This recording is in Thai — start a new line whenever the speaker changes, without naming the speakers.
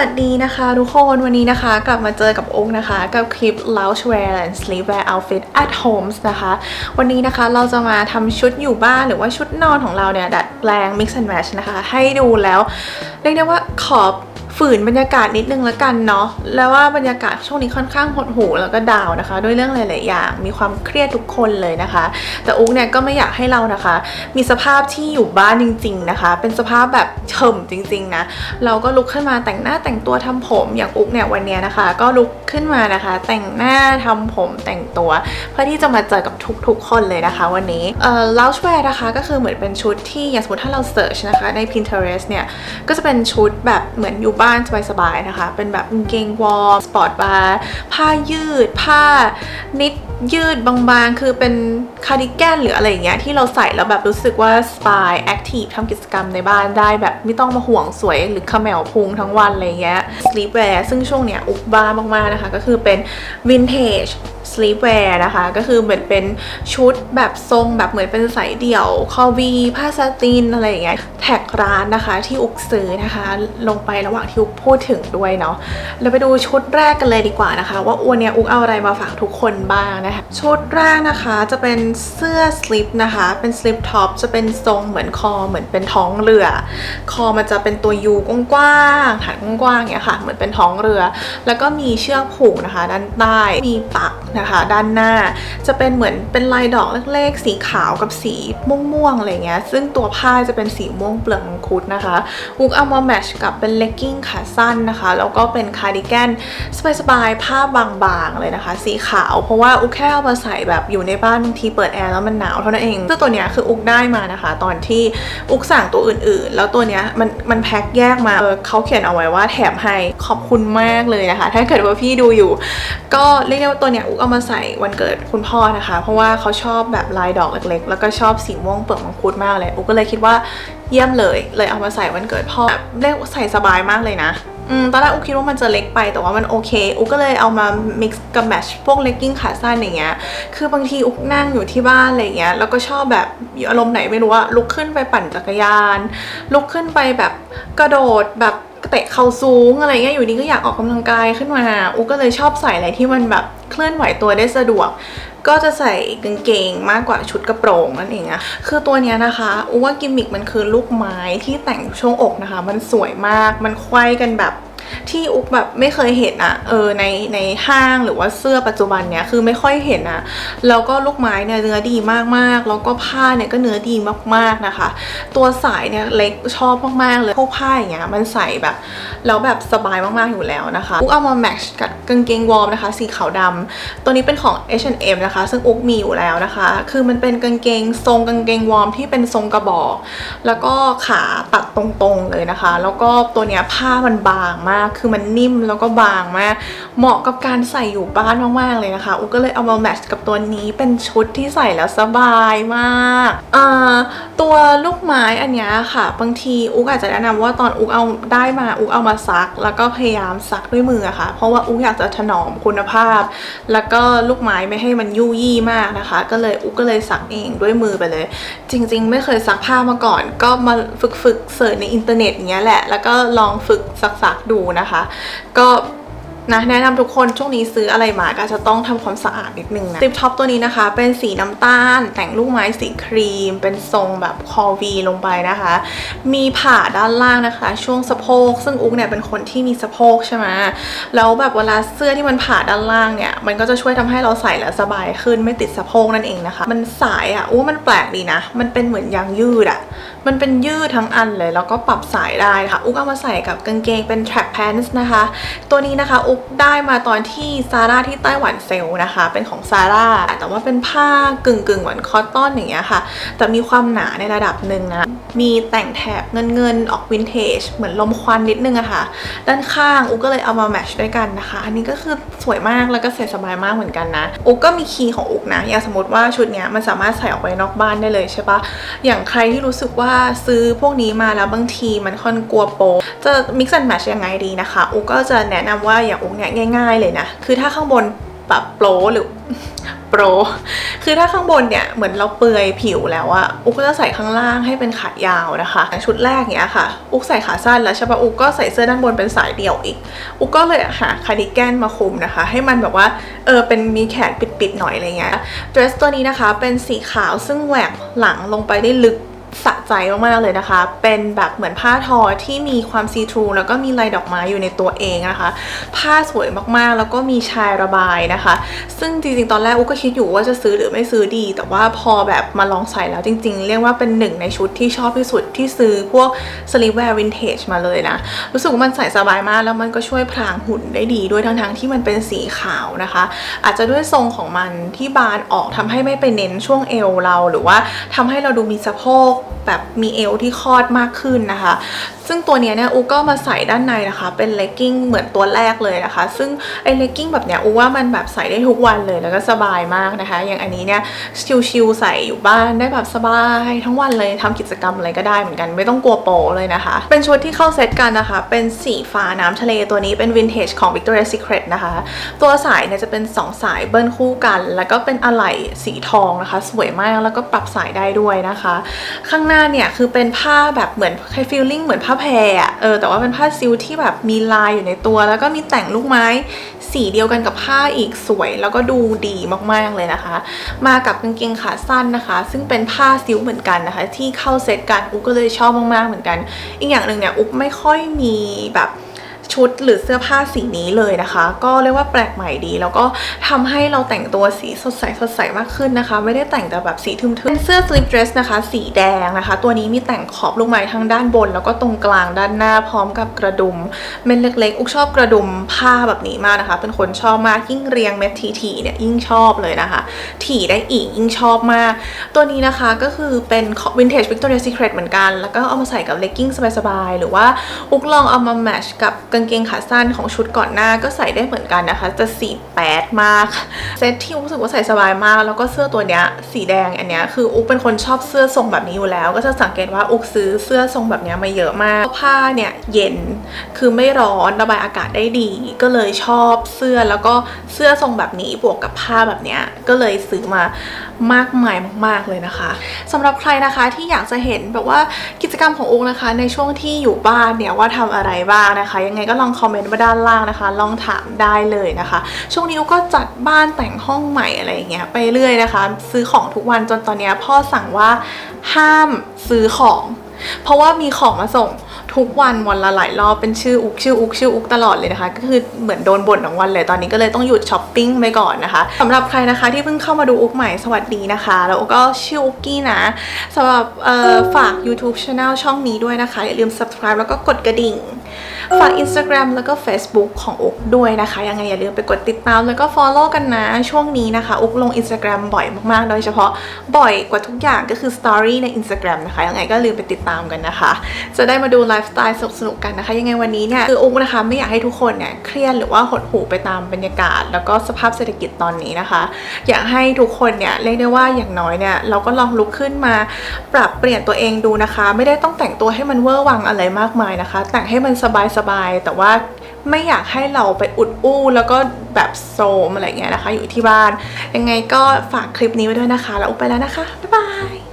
สวัสดีนะคะ ทุกคนวันนี้นะคะกลับมาเจอกับองค์นะคะ กับคลิป loungewear and sleepwear outfit at homes นะคะ วันนี้นะคะเราจะมาทำชุดอยู่บ้านหรือว่าชุดนอนของเราเนี่ย ดัดแปลง mix and match นะคะ ให้ดูแล้ว เรียกได้ว่าขอบ ฝืนบรรยากาศนิดนึงแล้วกันเนาะ แล้วว่าบรรยากาศช่วงนี้ค่อนข้างหดหู่แล้วก็ดาวนะคะ ด้วยเรื่องหลาย ๆ อย่าง มีความเครียดทุกคนเลยนะคะ แต่อุ๊กเนี่ยก็ไม่อยากให้เรานะคะ มีสภาพที่อยู่บ้านจริง ๆ นะคะ เป็นสภาพแบบเฉมจริง ๆ นะ เราก็ลุกขึ้นมาแต่งหน้าแต่งตัวทำผม อย่างอุ๊กเนี่ยวันเนี้ยนะคะ ก็ลุกขึ้นมานะคะ แต่งหน้าทำผมแต่งตัว เพื่อที่จะมาเจอกับทุก ๆ คนเลยนะคะ วันนี้ เอ่อ loungewear นะคะ ก็คือเหมือนเป็นชุดที่อย่างสมมติถ้าเราเสิร์ชนะคะใน Pinterest เนี่ย ก็จะเป็นชุดแบบเหมือนอยู่บ้านสบายๆนะคะ เป็นแบบกางเกงวอร์มสปอร์ตบาร์ผ้ายืด ผ้านิดยืดบางๆ คือเป็นคาร์ดิแกนหรืออะไรอย่างเงี้ยที่เราใส่แล้วแบบรู้สึกว่าสปายแอคทีฟทำกิจกรรมในบ้านได้แบบไม่ต้องมาห่วงสวยหรือเขมวพุงทั้งวันอะไรเงี้ย sleepwear ซึ่งช่วงเนี้ยอุกบ้ามากๆนะคะ ก็คือเป็น vintage sleepwear นะคะ ก็คือเหมือนเป็นชุดแบบทรงแบบเหมือนเป็นสายเดี่ยวคอวีผ้าสตินอะไรอย่างเงี้ยแท็กร้านนะคะที่อุกซื้อนะคะ ลงไประหว่างที่อุกพูดถึงด้วยเนาะเราไปดูชุดแรกกันเลยดีกว่านะคะ ว่าอวนเนี้ยอุ๊กเอาอะไรมาฝากทุกคนบ้างนะคะ ชุดแรกนะคะจะเป็นเสื้อสลิปนะคะ เป็นสลิปท็อปจะเป็นทรงเหมือนคอเหมือนเป็นท้องเรือ คอมันจะเป็นตัวยูกว้างๆฐานกว้างๆอย่างเงี้ยค่ะ เหมือนเป็นท้องเรือ แล้วก็มีเชือกผูกนะคะ ด้านใต้มีปักนะคะ ด้านหน้า จะเป็นเหมือนเป็นลายดอกเล็กๆสีขาวกับสีม่วงๆอะไรเงี้ยซึ่งตัวผ้าจะเป็นสีม่วงเปลือกมังคุดนะคะอุ๊กเอามาแมทช์กับเป็นเลกกิ้งขาสั้นนะคะ แล้วก็เป็นคาร์ดิแกนสบายๆผ้าบางๆเลยนะคะ สีขาว เพราะว่าอุกแค่เอามาใส่แบบอยู่ในบ้านบางทีเปิดแอร์แล้วมันหนาวเท่านั้นเองซึ่งตัวเนี้ยคืออุกได้มานะคะ ตอนที่อุกสั่งตัวอื่นๆ แล้วตัวเนี้ยมันมันแพ็คแยกมาเออเขาเขียนเอาไว้ว่าแถมให้ขอบคุณมากเลยนะคะ ถ้าเกิดว่าพี่ดูอยู่ ก็เรียกได้ว่าตัวเนี้ยอุกเอามาใส่วันเกิดคุณพ่อนะคะ เพราะว่าเขาชอบแบบลายดอกเล็กๆ แล้วก็ชอบสีม่วงเปลือกมังคุดมากเลยอุกก็เลยคิดว่า เยี่ยมเลย เลยเอามาใส่วันเกิดพ่อแบบเรียกใส่สบายมากเลยนะอืมตอนแรกอุกคิดว่ามันจะเล็กไปแต่ว่ามันโอเค อุกก็เลยเอามา mix กับแมชพวกเลกกิ้งขาสั้นอย่างเงี้ย คือบางทีอุกนั่งอยู่ที่บ้านอะไรเงี้ย แล้วก็ชอบแบบอารมณ์ไหนไม่รู้ว่าลุกขึ้นไปปั่นจักรยาน ลุกขึ้นไปแบบกระโดดแบบเตะเข่าสูงอะไรเงี้ย อยู่ดีก็อยากออกกำลังกายขึ้นมาอุกก็เลยชอบใส่อะไรที่มันแบบเคลื่อนไหวตัวได้สะดวก ก็จะใส่กางเกงมากกว่าชุดกระโปรงนั่นเองอะคือตัวเนี้ยนะคะอุว่ากิมมิกมันคือลูกไม้ที่แต่งช่วงอกนะคะ มันสวยมากมันไขว้กันแบบ ที่อุกแบบไม่เคยเห็นอะเออในในห้างหรือว่าเสื้อปัจจุบันเนี้ยคือไม่ค่อยเห็นอะแล้วก็ลูกไม้เนี่ยเนื้อดีมากๆ แล้วก็ผ้าเนี่ยก็เนื้อดีมากๆนะคะ ตัวสายเนี่ยเล็กชอบมากๆเลยพวกผ้าอย่างเงี้ยมันใส่แบบแล้วแบบสบายมากๆอยู่แล้วนะคะอุกเอามาแมทช์กับกางเกงวอร์มนะคะ สีขาวดำตัวนี้เป็นของ H&M นะคะ ซึ่งอุกมีอยู่แล้วนะคะ คือมันเป็นกางเกงทรงกางเกงวอร์มที่เป็นทรงกระบอก แล้วก็ขาตัดตรงๆเลยนะคะ แล้วก็ตัวเนี้ยผ้ามันบางมากคือมันนิ่มแล้วก็บางมาก เหมาะกับการใส่อยู่บ้านมากๆเลยนะคะอุกก็เลยเอามาแมทช์กับตัวนี้เป็นชุดที่ใส่แล้วสบายมากอ่าตัวลูกไม้อันนี้ค่ะ บางทีอุกอาจจะแนะนำว่าตอนอุกเอาได้มาอุกเอามาซัก แล้วก็พยายามซักด้วยมือะค่ะ เพราะว่าอุกอยากจะถนอมคุณภาพ แล้วก็ลูกไม้ไม่ให้มันยุ่ยี่มากนะคะ ก็เลยอุกก็เลยซักเองด้วยมือไปเลย จริง ๆ ไม่เคยซักผ้ามาก่อน ก็มาฝึกฝึกๆเสิร์ชในอินเทอร์เน็ตอย่างเงี้ยแหละ แล้วก็ลองฝึกซักๆดูนะคะ ก็นะแนะนำทุกคนช่วงนี้ซื้ออะไรมาก็จะต้องทำความสะอาดนิดนึงนะติปท็อปตัวนี้นะคะ เป็นสีน้ำตาล แต่งลูกไม้สีครีม เป็นทรงแบบคอวีลงไปนะคะ มีผ่าด้านล่างนะคะ ช่วงสะโพก ซึ่งอุ๊กเนี่ยเป็นคนที่มีสะโพกใช่ไหมแล้วแบบเวลาเสื้อที่มันผ่าด้านล่างเนี่ย มันก็จะช่วยทำให้เราใส่แล้วสบายขึ้นไม่ติดสะโพกนั่นเองนะคะ มันสายอะอู้มันแปลกดีนะ มันเป็นเหมือนยางยืดอะมันเป็นยืดทั้งอันเลย แล้วก็ปรับสายได้ค่ะอุ๊กเอามาใส่กับกางเกงเป็น track pants นะคะ ตัวนี้นะคะอุ๊กได้มาตอนที่ซาร่าที่ไต้หวันเซล์นะคะ เป็นของซาร่าแต่ว่าเป็นผ้ากึ่งกึ่งๆเหมือนคอตตอนอย่างเงี้ยค่ะ แต่มีความหนาในระดับหนึ่งนะ มีแต่งแถบเงินเงินๆออกวินเทจเหมือนลมควันนิดนึงอะค่ะ ด้านข้างอุ๊กก็เลยเอามาแมทช์ด้วยกันนะคะ อันนี้ก็คือสวยมากแล้วก็ใส่สบายมากเหมือนกันนะ อุ๊กก็มีคีย์ของอุ๊กนะ อย่างสมมติว่าชุดเนี้ยมันสามารถใส่ออกไปนอกบ้านได้เลยใช่ปะอย่างใครที่รู้สึกว่าาซื้อพวกนี้มาแล้วบางทีมันค่อนกลัวโปจะ mix and match ยังไงดีนะคะอุกก็จะแนะนำว่าอย่างอุกเนี่ยง่าย ๆ เลยนะ คือถ้าข้างบนแบบโปรหรือโปร คือถ้าข้างบนเนี่ยเหมือนเราเปลือยผิวแล้วอะอุกก็จะใส่ข้างล่างให้เป็นขายาวนะคะ ชุดแรกเนี้ยค่ะ อุกใส่ขาสั้นแล้วใช่ปะอุกก็ใส่เสื้อด้านบนเป็นสายเดี่ยวอีก อุกก็เลยหาคาร์ดิแกนมาคลุมนะคะ ให้มันแบบว่าเออเป็นมีแขนปิดๆหน่อยอะไรเงี้ย เดรสตัวนี้นะคะเป็นสีขาวซึ่งแหวกหลังลงไปได้ลึก สะใจมากๆเลยนะคะ เป็นแบบเหมือนผ้าทอที่มีความซีทรูแล้วก็มีลายดอกไม้อยู่ในตัวเองนะคะ ผ้าสวยมากๆ แล้วก็มีชายระบายนะคะ ซึ่งจริงๆ ตอนแรกอุกก็คิดอยู่ว่าจะซื้อหรือไม่ซื้อดี แต่ว่าพอแบบมาลองใส่แล้วจริง ๆ เรียกว่าเป็นหนึ่งในชุดที่ชอบที่สุดที่ซื้อพวกสลี p แวร์วินเทจมาเลยนะ รู้สึกว่ามันใส่สบายมากแล้วมันก็ช่วยพรางหุ่นได้ดีด้วยทั้งๆที่มันเป็นสีขาวนะคะ อาจจะด้วยทรงของมันที่บานออกทำให้ไม่ไปเน้นช่วงเอวเรา หรือว่าทำให้เราดูมีสะโพกแบบมีเอวที่คลอดมากขึ้นนะคะ ซึ่งตัวเนี้ยเนี่ยอูก็มาใส่ด้านในนะคะ เป็นเลกกิ้งเหมือนตัวแรกเลยนะคะ ซึ่งไอ้เลกกิ้งแบบเนี้ยอูว่ามันแบบใส่ได้ทุกวันเลยแล้วก็สบายมากนะคะ อย่างอันนี้เนี่ยชิลๆใส่อยู่บ้านได้แบบสบายทั้งวันเลยทำกิจกรรมอะไรก็ได้เหมือนกันไม่ต้องกลัวโปเลยนะคะ เป็นชุดที่เข้าเซตกันนะคะ เป็นสีฟ้าน้ำทะเลตัวนี้เป็นวินเทจของ Victoria's Secret นะคะ ตัวสายเนี่ยจะเป็น 2 สายเบิ้ลคู่กัน แล้วก็เป็นอะไหล่สีทองนะคะ สวยมากแล้วก็ปรับสายได้ด้วยนะคะข้างหน้าเนี่ยคือเป็นผ้าแบบเหมือนคล้ายฟีลลิ่งเหมือนผ้าแพรอะเออแต่ว่าเป็นผ้าซิลที่แบบมีลายอยู่ในตัว แล้วก็มีแต่งลูกไม้สีเดียวกันกับผ้าอีกสวย แล้วก็ดูดีมากๆเลยนะคะ มากับกางเกงขาสั้นนะคะ ซึ่งเป็นผ้าซิลเหมือนกันนะคะ ที่เข้าเซตกันอุกก็เลยชอบมากๆเหมือนกัน อีกอย่างหนึ่งเนี่ยอุ๊กไม่ค่อยมีแบบ ชุดหรือเสื้อผ้าสีนี้เลยนะคะ ก็เรียกว่าแปลกใหม่ดี แล้วก็ทำให้เราแต่งตัวสีสดใสสดใสมากขึ้นนะคะ ไม่ได้แต่งแต่แบบสีทึมๆเป็นเสื้อ slip dress นะคะ สีแดงนะคะ ตัวนี้มีแต่งขอบลูกไม้ทั้งด้านบน แล้วก็ตรงกลางด้านหน้าพร้อมกับกระดุมเม็ดเล็กๆ อุกชอบกระดุมผ้าแบบนี้มากนะคะ เป็นคนชอบมากยิ่งเรียงเม็ดทีๆเนี่ยยิ่งชอบเลยนะคะ ถี่ได้อีกยิ่งชอบมาก ตัวนี้นะคะก็คือเป็น vintage Victoria's Secret เหมือนกัน แล้วก็เอามาใส่กับเลกกิ้งสบายๆหรือว่าอุกลองเอามาแมชกับกางเกงขาสั้นของชุดก่อนหน้าก็ใส่ได้เหมือนกันนะคะ จะสีแปดมากเซตที่อุกรู้สึกว่าใส่สบายมาก แล้วก็เสื้อตัวเนี้ยสีแดงอันเนี้ยคืออุกเป็นคนชอบเสื้อทรงแบบนี้อยู่แล้ว ก็จะสังเกตว่าอุกซื้อเสื้อทรงแบบเนี้ยมาเยอะมากผ้าเนี่ยเย็นคือไม่ร้อนระบายอากาศได้ดี ก็เลยชอบเสื้อแล้วก็เสื้อทรงแบบนี้บวกกับผ้าแบบเนี้ยก็เลยซื้อมามากมายมากๆเลยนะคะสำหรับใครนะคะที่อยากจะเห็นแบบว่ากิจกรรมของอุกนะคะ ในช่วงที่อยู่บ้านเนี่ยว่าทำอะไรบ้างนะคะ ยังไงก็ลองคอมเมนต์มาด้านล่างนะคะ ลองถามได้เลยนะคะ ช่วงนี้ก็จัดบ้านแต่งห้องใหม่อะไรอย่างเงี้ยไปเรื่อยนะคะ ซื้อของทุกวันจนตอนนี้พ่อสั่งว่าห้ามซื้อของ เพราะว่ามีของมาส่งทุกวันวันละหลายรอบเป็นชื่ออุกชื่ออุกชื่ออุกตลอดเลยนะคะ ก็คือเหมือนโดนบ่นทั้งวันเลยตอนนี้ก็เลยต้องหยุดช้อปปิ้งไปก่อนนะคะสำหรับใครนะคะที่เพิ่งเข้ามาดูอุกใหม่สวัสดีนะคะ แล้วก็ชื่ออุกกี้นะสำหรับฝาก YouTube Channel ช่องนี้ด้วยนะคะอย่าลืม subscribe แล้วก็กดกระดิ่ง ฝาก Instagram แล้วก็ Facebook ของอุกด้วยนะคะ ยังไงอย่าลืมไปกดติดตามแล้วก็ follow กันนะ ช่วงนี้นะคะ อุกลง Instagram บ่อยมากๆ โดยเฉพาะบ่อยกว่าทุกอย่างก็คือ Story ใน Instagram นะคะ ยังไงก็ลืมไปติดตามกันนะคะ จะได้มาดูไลฟ์สไตล์สนุกๆกันนะคะ ยังไงวันนี้เนี่ยคืออุกนะคะไม่อยากให้ทุกคนเนี่ยเครียดหรือว่าหดหู่ไปตามบรรยากาศ แล้วก็สภาพเศรษฐกิจตอนนี้นะคะ อยากให้ทุกคนเนี่ยเรียกได้ว่าอย่างน้อยเนี่ยเราก็ลองลุกขึ้นมาปรับเปลี่ยนตัวเองดูนะคะ ไม่ได้ต้องแต่งตัวให้มันเวอร์วังอะไรมากมายนะคะ แต่งให้มันสบายๆแต่ว่าไม่อยากให้เราไปอุดอู้ แล้วก็แบบโซมอะไรเงี้ยนะคะ อยู่ที่บ้าน ยังไงก็ฝากคลิปนี้ไว้ด้วยนะคะ แล้วอุไปแล้วนะคะ บ๊ายบาย